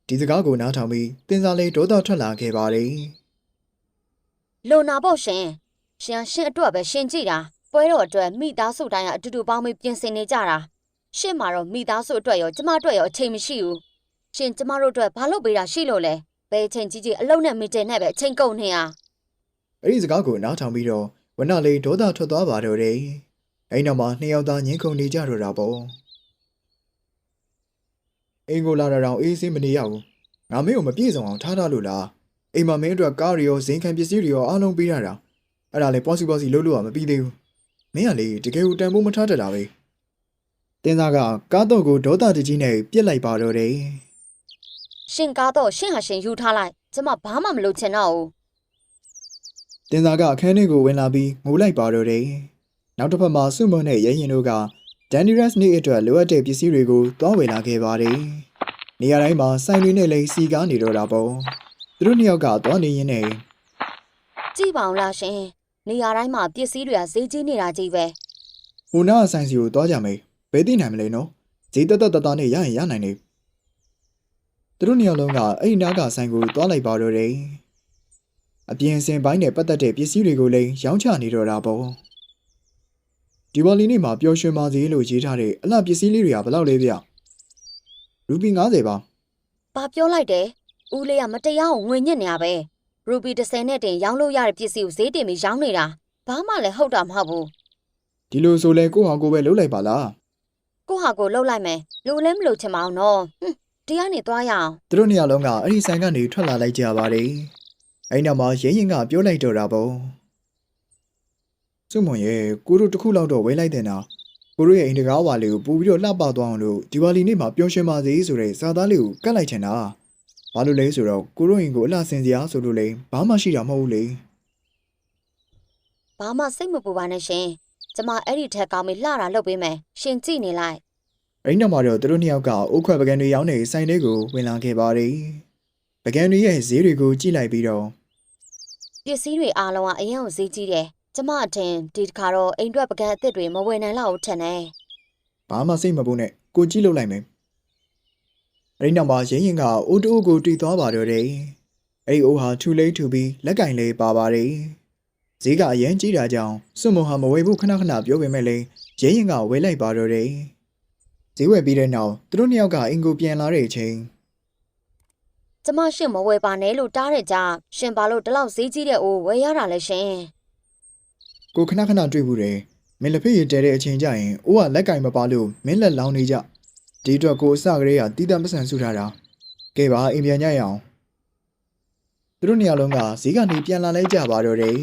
ဒီစကားကိုနားထောင်ပြီးတင်စားလေးဒေါသထွက်လာခဲ့ပါတယ် လွန်နာပေါ့ရှင်ရှင်ရှင်အတွက်ပဲရှင်ကြည့်တာပွဲတော်အတွက်မိသားစုတိုင်းကအတူတူပေါင်းပြီးပြင်ဆင်နေကြတာရှင်မှာတော့မိသားစုအတွက်ရောကျမအတွက်ရောအချိန်မရှိဘူးရှင်ကျမတို့အတွက်ဘာလုပ်ပေးတာရှိလို့လဲဘယ်အချိန်ကြီးကြီးအလုံးနဲ့မီတင်နဲ့ပဲအချိန်ကုန်နေရအဲ့ဒီစကားကိုနားထောင်ပြီးတော့ဝနလေးဒေါသထွက်သွားပါတော့တယ်အဲ့နောက်မှာနှစ်ယောက်သားငင်းခုန်နေကြတော့တာပေါ့အင်ကိုလာတာတော့အေးဆေးမနေရဘူးငါမင်းကိုမပြေဆောင်အောင်ထားထားလို့လား အိမ်မှာမင်းအတွက်ကားတွေရောဇင်းခံပစ္စည်းတွေရောအားလုံးပေးရတာအဲ့ဒါလေပေါ့စီပေါ့စီလုပ်လို့ကမပြီးသေးဘူးမင်းကလေတကယ်ကိုတန်ဖိုးမထားတတ်တာပဲတင်းသားကကားတော့ကိုဒေါသတကြီးနဲ့ပြစ်လိုက်ပါတော့တယ်ရှင်ကားတော့ရှင်ဟာရှင်ယူထားလိုက်ကျမဘာမှမလုပ်ချင်တော့ဘူးတင်စာကအခန်းထဲကိုဝင်လာပြီးငိုလိုက်ပါတော့တယ်။နောက်တစ်ဖက်မှာစုမုံနဲ့ရဲရင်တို့ကဒန်ဒီရက်စ်နေ့အတွက်လိုအပ်တဲ့ပစ္စည်းတွေကိုသွားဝယ်လာခဲ့ပါတယ်။နေရာတိုင်းမှာဆိုင်တွေနဲ့လည်းစီကားနေတော့တာပေါ့။ သူတို့နှစ်ယောက်ကသွားနေရင်းနဲ့ကြည့်ပါအောင်လားရှင်နေရာတိုင်းမှာပစ္စည်းတွေကဈေးကြီးနေတာကြီးပဲဟိုနားဆိုင်စီကိုသွားကြမယ်။ဘယ်သိနိုင်မလဲနော်။ဈေးတက်တက်တက်တက်နဲ့ရရင်ရနိုင်နေ။သူတို့နှစ်ယောက်လုံးကအဲ့ဒီနားကဆိုင်ကိုသွားလိုက်ပါတော့တယ်။အပြင်အစင်ပိုင်းနဲ့ပတ်သက်တဲ့ပစ္စည်းတွေကိုလည်းရောင်းချနေတော့တာပေါ့။ဒီဝါလီနေ့မှာပျော်ရွှင်ပါစေလို့ရေးထားတဲ့အလှပစ္စည်းလေးတွေကဘယ်လောက်လဲဗျ။ရူပီ90ပါဘာပြောလိုက်တယ် ဦးလေးကမတရားကိုငွေညစ်နေရပဲရူပီ30နဲ့တင်ရောင်းလို့ရတဲ့ပစ္စည်းကိုဈေးတင်ပြီးရောင်းနေတာဘာမှလည်းဟုတ်တာမဟုတ်ဘူး။ဒီလိုဆိုလဲကိုယ့်ဟာကိုယ်ပဲလုပ်လိုက်ပါလားကိုဟာကိုလှုပ်လိုက်မယ်လူလည်းမလို့ချင်မအောင်နော်ဟွန်းတရားနေသွားရအောင်။သူတို့နှစ်ယောက်လုံးကအဲ့ဒီဆိုင်ကနေထွက်လာလိုက်ကြပါတယ်။အဲ့နောက်မှာရဲရင်ကပြောလိုက်တော့တာပေါ့။စုမွန်ရဲ့ကိုတို့တစ်ခုလောက်တော့ဝဲလိုက်တဲ့နာ။ကိုတို့ရဲ့အိမ်တကားဝါလေးကိုပူပြီးတော့လှပသွားအောင်လို့ဒီဝါလီနေ့မှာပျော်ရွှင်ပါစေဆိုတဲ့စာသားလေးကိုကတ်လိုက်ချင်တာ။ ဘာလို့လဲဆိုတော့ကိုတို့အိမ်ကိုအလှဆင်စရာဆိုလို့လေဘာမှရှိတာမဟုတ်ဘူးလေဘာမှစိတ်မပူပါနဲ့ရှင်ကျမအဲ့ဒီထက်ကောင်းပြီးလှတာလုပ်ပေးမယ်ရှင်ကြည့်နေလိုက်အဲ့ဒီနောက်မှာတော့သူတို့နှစ်ယောက်ကအိုးခွက်ပကံတွေရောင်းနေဆိုင်လေးကိုဝင်လာခဲ့ပါတယ်ပကံတွေရဲ့ဈေးတွေကိုကြည့်လိုက်ပြီးတော့ပစ္စည်းတွေအားလုံးကအရင်ကဈေးကြီးတယ်ကျမအထင်ဒီတစ်ခါတော့အိမ်တွက်ပကံအစ်စ်တွေမဝယ်နိုင်လောက်ဘူးထင်တယ်ဘာမှစိတ်မပူနဲ့ကိုကြည့်လို့လိုက်မယ် အဲ့ဒီနောက်မှာရင်းရင်ကအိုးတူကိုတီသွားပါတော့တယ်အဲ့ဒီအိုးဟာထူလေးထူပြီးလက်ကင်လေးပါပါတယ်ဈေးကအရင်ကြီးတာကြောင့်စွတ်မဟာမဝယ်ဘူးခဏခဏပြောပေမဲ့လေရင်းရင်ကဝယ်လိုက်ပါတော့တယ်ဈေးဝယ်ပြီးတဲ့နောက်သူတို့နှစ်ယောက်ကအင်ကိုပြန်လာတဲ့အချိန်ကျမရှင်မဝယ်ပါနဲ့လို့တားတဲ့ကြောင့်ရှင်ဘာလို့ဒီလောက်ဈေးကြီးတဲ့အိုးဝယ်ရတာလဲရှင်ကိုခဏခဏတွေ့ဘူးတယ်မင်းလက်ဖေးရတဲတဲ့အချိန်ကျရင်အိုးကလက်ကင်မပါလို့မင်းလက်လောင်းနေကြ ဒီအတွက်ကိုအစကလေးကတီးတန့်ပစံဆူထားတာကဲပါအိမ်ပြန်ညရအောင်သူတို့နှစ်ယောက်လုံးကဈေးကနေပြန်လာလဲကြပါတော့တယ်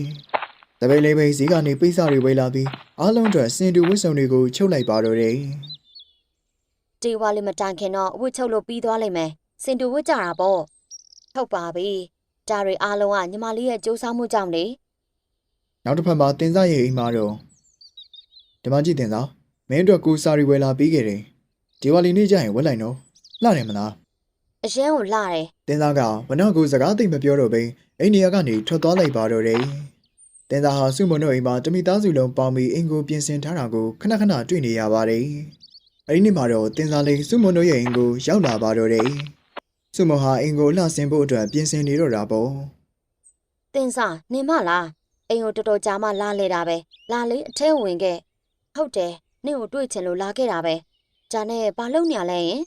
တပိတ်လေးပိတ်ဈေးကနေပိတ်စာတွေဝေးလာပြီးအားလုံးအတွက်စင်တူဝတ်စုံတွေကိုချုပ်လိုက်ပါတော့တယ်တေဝါလေးမတိုင်ခင်တော့အဝတ်ချုပ်လို့ပြီးသွားလိမ့်မယ်စင်တူဝတ်ကြတာပေါ့ဟုတ်ပါပြီဒါတွေအားလုံးကညီမလေးရဲ့စူးစမ်းမှုကြောင့်လေနောက်တစ်ဖက်မှာတင်စားရဲ့အိမ်မှာတော့ဒီမှာကြည့်တင်စားမင်းအတွက်ကိုစာရီဝယ်လာပြီးခဲ့တယ် ဒီဝါလီနေ့ကျရင်ဝက်လိုက်နော်လှတယ်မလားအရင်ကိုလှတယ်တင်းသားကဝနကိုစကားသိမ့်မပြောတော့ဘဲအိမ်နေရာကနေထွက်သွားလိုက်ပါတော့တယ်။တင်းသားဟာစုမုံတို့အိမ်မှာတမိသားစုလုံးပေါင်းပြီးအိမ်ကိုပြင်ဆင်ထားတာကိုခဏခဏတွေ့နေရပါတယ်။အဲဒီနေ့မှာတော့တင်းသားလေးစုမုံတို့ရဲ့အိမ်ကိုရောက်လာပါတော့တယ်။စုမုံဟာအိမ်ကိုလှဆင်ဖို့အတွက်ပြင်ဆင်နေတော့တာပေါ့တင်စားနေမလားအိမ်ကိုတော်တော်ကြာမှလာလေတာပဲလာလေအထဲဝင်ခဲ့ဟုတ်တယ်နင့်ကိုတွေ့ချင်လို့လာခဲ့တာပဲ ဂျာနဲ့ဘာလုပ်နေရလဲယင်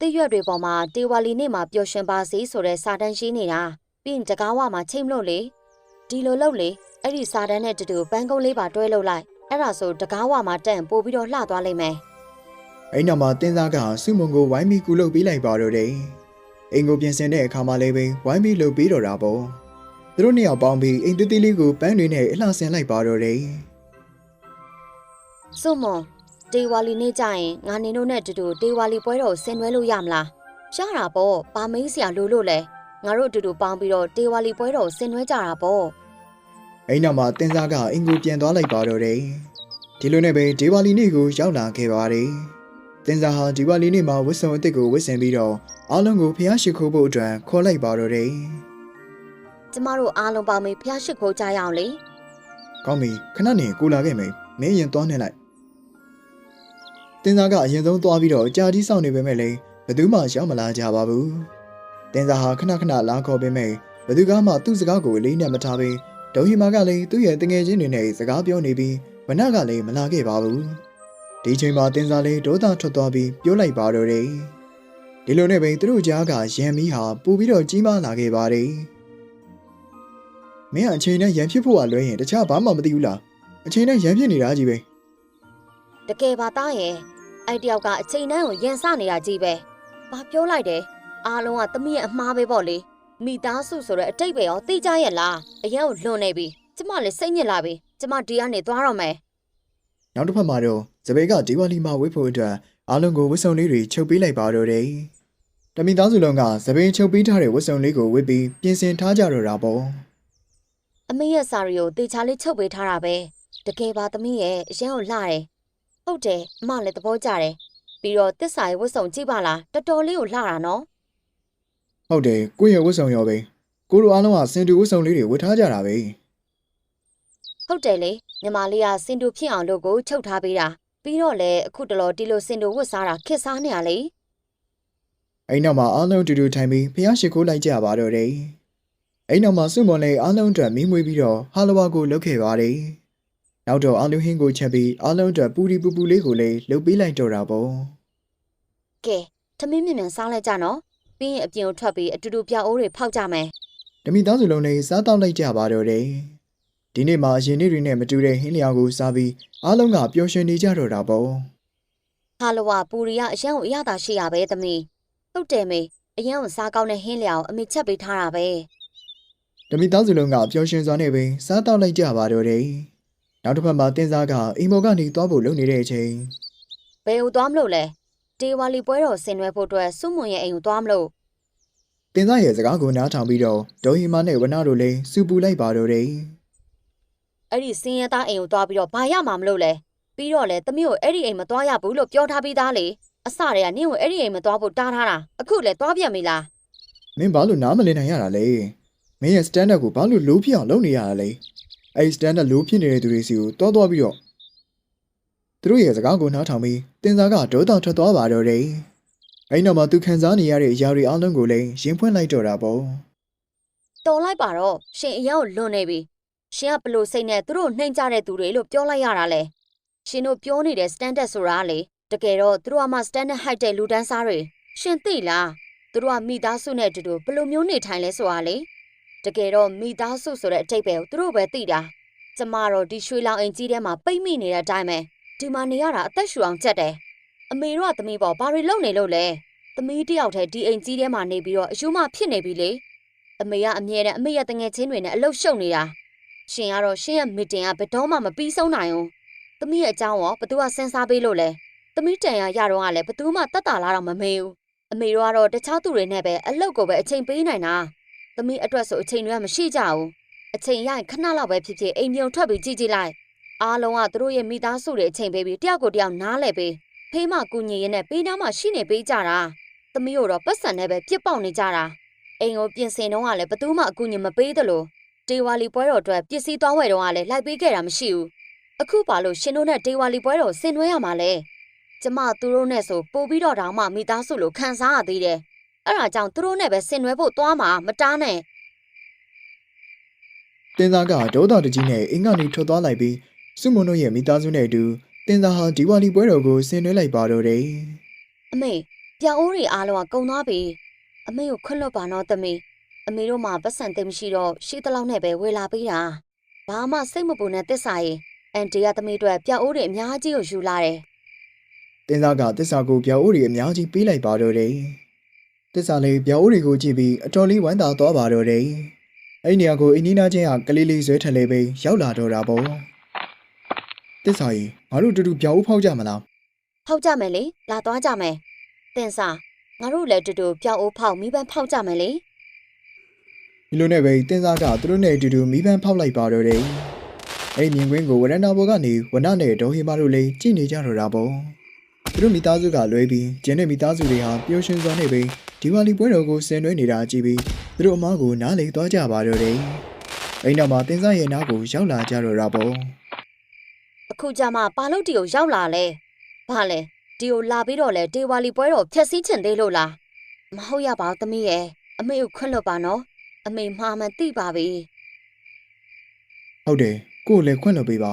တိရွက်တွေပေါ်မှာတေဝါလီနေ့မှာပျော်ရွှင်ပါစေဆိုတဲ့စာတန်းရှိနေတာပြီးရင်တကားဝမှာချိန်မလို့လေဒီလိုလုပ်လေအဲ့ဒီစာတန်းနဲ့တူတူပန်းကုန်းလေးပါတွဲလုပ်လိုက်အဲ့ဒါဆိုတကားဝမှာတက်ရင်ပို့ပြီးတော့လှသွားလိမ့်မယ်။အဲဒီနောက်မှာတင်းသားကစုမုံကိုဝိုင်းပြီးကူလုပ်ပေးလိုက်ပါတော့တယ်။အိမ်ကိုပြင်ဆင်တဲ့အခါမှာလည်းပဲဝိုင်းပြီးလုပ်ပေးတော့တာပေါ့။သူတို့နှစ်ယောက်ပေါင်းပြီးအိမ်သေးသေးလေးကိုပန်းတွေနဲ့အလှဆင်လိုက်ပါတော့တယ်။စွမွန် တေဝါလီနေ့ကျရင်ငါနေတို့နဲ့တူတူတေဝါလီပွဲတော်ကိုဆင်နွှဲလို့ရမလားရတာပေါ့ဘာမင်းစရာလိုလို့လဲငါတို့အတူတူပေါင်းပြီးတော့တေဝါလီပွဲတော်ကိုဆင်နွှဲကြတာပေါ့အဲ့နောက်မှာတင်းစားကအင်ကိုပြန်သွားလိုက်ပါတော့တယ်ဒီလိုနဲ့ပဲဒီဝါလီနေ့ကိုရောက်လာခဲ့ပါတယ်တင်းစားဟာဒီဝါလီနေ့မှာဝတ်စုံအစ်စ်ကိုဝတ်ဆင်ပြီးတော့အားလုံးကိုဖျားရှိခိုးဖို့အတွက်ခေါ်လိုက်ပါတော့တယ်ကျမတို့အားလုံးပေါင်းပြီးဖျားရှိခိုးကြရအောင်လေကောင်းပြီခဏနေကိုလာခဲ့မယ်မင်းရင်သွားနေလိုက် တင်းစားကအရင်ဆုံးသွားပြီးတော့ကြာကြီးစောင့်နေပေမဲ့လည်းဘယ်သူမှရောက်မလာကြပါဘူးတင်းစားဟာခဏခဏလာခေါ်ပေမဲ့ဘယ်သူကမှသူ့စကားကိုအလေးနဲ့မထားဘဲဒုံဟီမာကလည်းသူ့ရဲ့တငယ်ချင်းတွေနဲ့စကားပြောနေပြီးဝနကလည်းမလာခဲ့ပါဘူးဒီချိန်မှာတင်းစားလေးဒေါသထွက်သွားပြီးပြောလိုက်ပါတော့တယ်ဒီလိုနဲ့ပဲသူတို့ကြားကရန်မီးဟာပူပြီးတော့ကြီးမားလာခဲ့ပါတယ်မင်းကအချိန်နဲ့ရန်ဖြစ်ဖို့ကလွဲရင်တခြားဘာမှမသိဘူးလားအချိန်နဲ့ရန်ဖြစ်နေတာကြီးပဲတကယ်ပါသားရဲ့ အဲ့တယောက်ကအချိန်တန်းကိုရင်ဆနေတာကြီးပဲဘာပြောလိုက်တယ်အားလုံးကသမီးရဲ့အမှားပဲပေါ့လေမိသားစုဆိုတဲ့အတိတ်ပဲရောသိကြရဲ့လားအရင်ကလွန်နေပြီကျမလည်းစိတ်ညစ်လာပြီကျမဒီကနေသွားတော့မယ်နောက်တစ်ဖက်မှာတော့ဇဘေကဒီဝါလီမှာဝတ်ဖို့အတွက်အားလုံးကိုဝတ်စုံလေးတွေချုပ်ပေးလိုက်ပါတော့တယ်တမိသားစုလုံးကဇဘေချုပ်ပေးထားတဲ့ဝတ်စုံလေးကိုဝတ်ပြီးပြင်ဆင်ထားကြတော့တာပေါ့အမေရဲ့စာရီကိုတေချာလေးချုပ်ပေးထားတာပဲတကယ်ပါသမီးရဲ့အရင်ကိုလှတယ် ဟုတ်တယ်အမလည်းသဘောကျတယ်ပြီးတော့တစ္ဆာရဲ့ဝတ်စုံကြည့်ပါလားတော်တော်လေးကိုလှတာနော်ဟုတ်တယ်ကိုယ့်ရဲ့ဝတ်စုံရောပဲကိုတို့အားလုံးကစင်တူဝတ်စုံလေးတွေဝတ်ထားကြတာပဲဟုတ်တယ်လေညီမလေးကစင်တူဖြစ်အောင်လို့ကိုချုပ်ထားပေးတာပြီးတော့လေအခုတလော်ဒီလိုစင်တူဝတ်စားတာခက်စားနေရလေအဲ့နောက်မှာအားလုံးတူတူထိုင်ပြီးဖျားရှိခိုးလိုက်ကြပါတော့တယ်အဲ့နောက်မှာစွန့်မွန်လေးအားလုံးအတွက်မင်းမွေးပြီးတော့ဟာလဝါကိုလုပ်ခဲ့ပါတယ် နောက်တော့အားလုံးဟင်းကိုချက်ပြီးအားလုံးအတွက်ပူရီပူပူလေးကိုလည်းလုပ်ပေးလိုက်တော့တာပေါ့ကဲထမင်းမြင်မြန်စားလိုက်ကြနော်ပြီးရင်အပြင်ကိုထွက်ပြီးအတူတူပြအိုးတွေဖောက်ကြမယ်ဓမိသားစုလုံးလေးစားတောက်လိုက်ကြပါတော့တယ်ဒီနေ့မှာအရင်နေ့တွေနဲ့မတူတဲ့ဟင်းလျော်ကိုစားပြီးအားလုံးကပျော်ရွှင်နေကြတော့တာပေါ့ဟာလဝါပူရီကအရန်ကိုအရသာရှိရပဲသမီးဟုတ်တယ်မေအရန်ကိုစားကောင်းတဲ့ဟင်းလျာကိုအမေချက်ပေးထားတာပဲဓမိသားစုလုံးကပျော်ရွှင်စွာနဲ့ပဲစားတောက်လိုက်ကြပါတော့တယ် နောက်တစ်ဖက်မှာတင်းစားကအိမ်မော်ကနေသွားဖို့လုပ်နေတဲ့အချိန်ဘယ်ကိုသွားမလို့လဲတေဝါလီပွဲတော်ဆင်နွှဲဖို့အတွက်စုမွန်ရဲ့အိမ်ကိုသွားမလို့တင်းစားရဲ့စကားကိုနားထောင်ပြီးတော့ဒေါ်ဟီမာနဲ့ဝနတို့လည်းစူပူလိုက်ပါတော့တယ်အဲ့ဒီစင်းရဲသားအိမ်ကိုသွားပြီးတော့ဘာရမှာမလို့လဲပြီးတော့လေသမီးကိုအဲ့ဒီအိမ်မသွားရဘူးလို့ပြောထားပြီးသားလေအစတည်းကနင့်ကိုအဲ့ဒီအိမ်မသွားဖို့တားထားတာအခုလည်းသွားပြန်ပြီလားမင်းဘာလို့နားမလည်နိုင်ရတာလဲမင်းရဲ့ standard ကိုဘာလို့လိုးဖြစ်အောင်လုပ်နေရတာလဲ အဲ့ဒီ standard လိုးဖြစ်နေတဲ့သူတွေစီကိုတွားတွားပြီးတော့သူတို့ရဲ့စကားကိုနားထောင်ပြီးတင်စားကဒေါသထွက်သွားပါတော့တယ်အဲ့နောက်မှာသူခံစားနေရတဲ့အရာတွေအလုံးကိုလည်းရင်ဖွင့်လိုက်တော့တာပေါ့တော်လိုက်ပါတော့ရှင်အရင်ကိုလွန်နေပြီရှင်ကဘလို့စိတ်နဲ့သူတို့နှိမ်ကြတဲ့သူတွေလို့ပြောလိုက်ရတာလေရှင်တို့ပြောနေတဲ့ standard ဆိုတာလေတကယ်တော့သူတို့ကမှ standard height တဲ့လူတန်းစားတွေရှင်သိလားသူတို့ကမိသားစုနဲ့အတူတူဘလို့မျိုးနေထိုင်လဲဆိုတာလေ တကယ်တော့မိသားစုဆိုတဲ့အတိတ်ပဲကိုသူတို့ပဲသိတာကျမတော့ဒီရွှေလောင်အိမ်ကြီးထဲမှာပိတ်မိနေတဲ့အတိုင်းပဲဒီမှာနေရတာအသက်ရှူအောင်ကြက်တယ်အမေတို့ကသမီးပေါ်ဘာတွေလုပ်နေလို့လဲသမီးတယောက်တည်းဒီအိမ်ကြီးထဲမှာနေပြီးတော့အယူမဖြစ်နေပြီလေအမေကအမြဲတမ်းအမေရဲ့တငယ်ချင်းတွေနဲ့အလုတ်ရှုပ်နေတာရှင်ကတော့ရှင်ရဲ့မီတင်ကဘယ်တော့မှမပြီးဆုံးနိုင်ဘူးသမီးရဲ့အကြောင်းရောဘသူကစဉ်းစားပေးလို့လဲသမီးတန်ရရတော့ကလည်းဘသူမှတတ်တာလားတော့မမေးဘူးအမေတို့ကတော့တခြားသူတွေနဲ့ပဲအလုတ်ကိုပဲအချိန်ပေးနိုင်တာ သမီးအတွက်ဆိုအချိန်တွေကမရှိကြဘူးအချိန်ရရင်ခဏလောက်ပဲဖြစ်ဖြစ်အိမ်မြုံထွက်ပြီးကြည့်ကြည့်လိုက်အားလုံးကသူတို့ရဲ့မိသားစုတွေအချိန်ပေးပြီးတယောက်ကိုတယောက်နားလဲပေးဖေးမကူညီရင်းနဲ့ပေးနားမှရှိနေပေးကြတာသမီးတို့တော့ပတ်စံနဲ့ပဲပြစ်ပေါက်နေကြတာအိမ်ကိုပြင်ဆင်တော့ကလည်းဘသူမှအကူအညီမပေးသလိုဒေဝါလီပွဲတော်အတွက်ပစ္စည်းသွားဝယ်တော့ကလည်းလိုက်ပေးခဲ့တာမရှိဘူးအခုပါလို့ရှင်တို့နဲ့ဒေဝါလီပွဲတော်ဆင်နွှဲရမှာလဲကျမသူတို့နဲ့ဆိုပို့ပြီးတော့တောင်မှမိသားစုလိုခံစားရသေးတယ် အဲ့ဒါကြောင့်သူတို့နဲ့ပဲဆင်နွှဲဖို့သွားမှာမတားနဲ့တင်စားကဒေါသတကြီးနဲ့အင်းကနေထွက်သွားလိုက်ပြီးစုမုံတို့ရဲ့မိသားစုနဲ့အတူတင်စားဟာဒီဝါလီပွဲတော်ကိုဆင်နွှဲလိုက်ပါတော့တယ်အမေပြအိုးတွေအားလုံးကကုံသွားပြီအမေကိုခွင့်လွတ်ပါတော့သမီးအမေတို့မှပတ်စံသိမ်းမရှိတော့ရှိသလောက်နဲ့ပဲဝေလာပေးတာဘာမှစိတ်မပူနဲ့တစ္ဆာရင်အန်တီကသမီးတို့ပြအိုးတွေအများကြီးကိုယူလာတယ်တင်စားကတစ္ဆာကိုပြောင်းအိုးတွေအများကြီးပေးလိုက်ပါတော့တယ် တစ္ဆာလေးပြောင်းအိုးတွေကိုကြည့်ပြီးအတော်လေးဝမ်းသာသွားပါတော့တယ်အဲ့ဒီနေရာကိုအင်းနီနာချင်းကကလေးလေးဆွဲထက်လေးပဲရောက်လာတော့တာပေါ့တစ္ဆာကြီးငါတို့တူတူပြောင်းအိုးဖောက်ကြမလားဖောက်ကြမယ်လေလာသွားကြမယ်တင်စာငါတို့လည်းတူတူပြောင်းအိုးဖောက်မိပန်းဖောက်ကြမယ်လေဒီလိုနဲ့ပဲတင်စားကသူတို့နဲ့အတူတူမိပန်းဖောက်လိုက်ပါတော့တယ်အဲ့ဒီမြင်ကွင်းကိုဝရဏဘော်ကနေဝနနဲ့ဒေါ်ဟီမာတို့လည်းကြည့်နေကြတော့တာပေါ့သူတို့မိသားစုကလွဲပြီးကျန်တဲ့မိသားစုတွေဟာပျော်ရွှင်စွာနဲ့ပဲ ဒီဝါလီပွဲတော်ကိုဆင်နွှဲနေတာကြည့်ပြီးသူတို့အမားကိုနားလေသွားကြပါတော့တယ်အဲ့နောက်မှာတင်စားရဲ့နားကိုရောက်လာကြတော့တာပေါ့အခုကြမှာပါလို့တီကိုရောက်လာလဲဘာလဲဒီကိုလာပြီးတော့လဲဒေဝါလီပွဲတော်ဖျက်ဆီးချင်သေးလို့လားမဟုတ်ရပါဘူးသမီးရဲ့အမေကိုခွင့်လွတ်ပါနော်အမေမှားမှန်သိပါပြီဟုတ်တယ်ကို့ကိုလည်းခွင့်လွှတ်ပေးပါ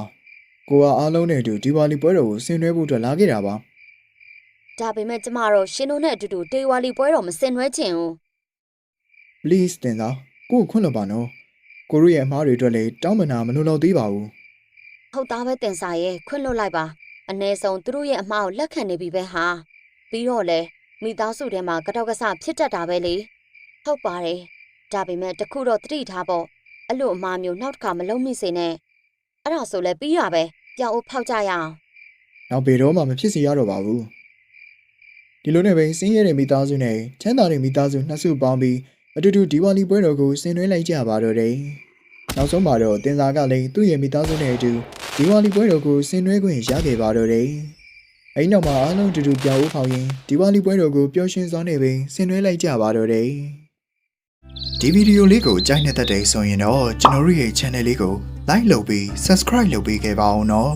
ကိုကအားလုံးနဲ့အတူဒီဝါလီပွဲတော်ကိုဆင်နွှဲဖို့အတွက်လာခဲ့တာပါ ဒါပေမဲ့ကျမတော့ရှင်တို့နဲ့အတူတူဒေဝါလီပွဲတော်မစင်နွှဲချင်ဘူး please တင်စားကို့ကိုခွင့်လွှတ်ပါနော်ကိုတို့ရဲ့အမားတွေအတွက်လည်းတောင်းပန်တာမလိုတော့သေးပါဘူးဟုတ်သားပဲတင်စာရဲ့ခွင့်လွတ်လိုက်ပါအ ਨੇ ဆုံးသူတို့ရဲ့အမှားကိုလက်ခံနေပြီပဲဟာပြီးတော့လဲမိသားစုထဲမှာကတော့ကဆဖြစ်တတ်တာပဲလေဟုတ်ပါတယ်ဒါပေမဲ့တခုတော့တတိထားပေါ့အဲ့လိုအမှားမျိုးနောက်တစ်ခါမလုံးမိစေနဲ့အဲ့ဒါဆိုလဲပြီးရပဲပြောင်းအိုးဖောက်ကြရအောင်နောက်ဘယ်တော့မှမဖြစ်စီရတော့ပါဘူး ဒီလိုနဲ့ပဲစင်းရဲတဲ့မိသားစုနဲ့ချမ်းသာတဲ့မိသားစုနှစ်စုပေါင်းပြီးအတူတူဒီဝါလီပွဲတော်ကိုဆင်နွှဲလိုက်ကြပါတော့တယ်နောက်ဆုံးမှာတော့တင်စာကလည်းသူ့ရဲ့မိသားစုနဲ့အတူဒီဝါလီပွဲတော်ကိုဆင်နွှဲခွင့်ရခဲ့ပါတော့တယ်အဲဒီနောက်မှာအားလုံးအတူတူပြောင်းဦးဖောင်ရင်ဒီဝါလီပွဲတော်ကိုပျော်ရွှင်စွာနဲ့ပဲဆင်နွှဲလိုက်ကြပါတော့တယ်ဒီဗီဒီယိုလေးကိုကြိုက်နေတဲ့တဲ့ဆိုရင်တော့ကျွန်တော်တို့ရဲ့ channel လေးကို like လုပ်ပြီး subscribe လုပ်ပေးခဲ့ပါအောင်နော်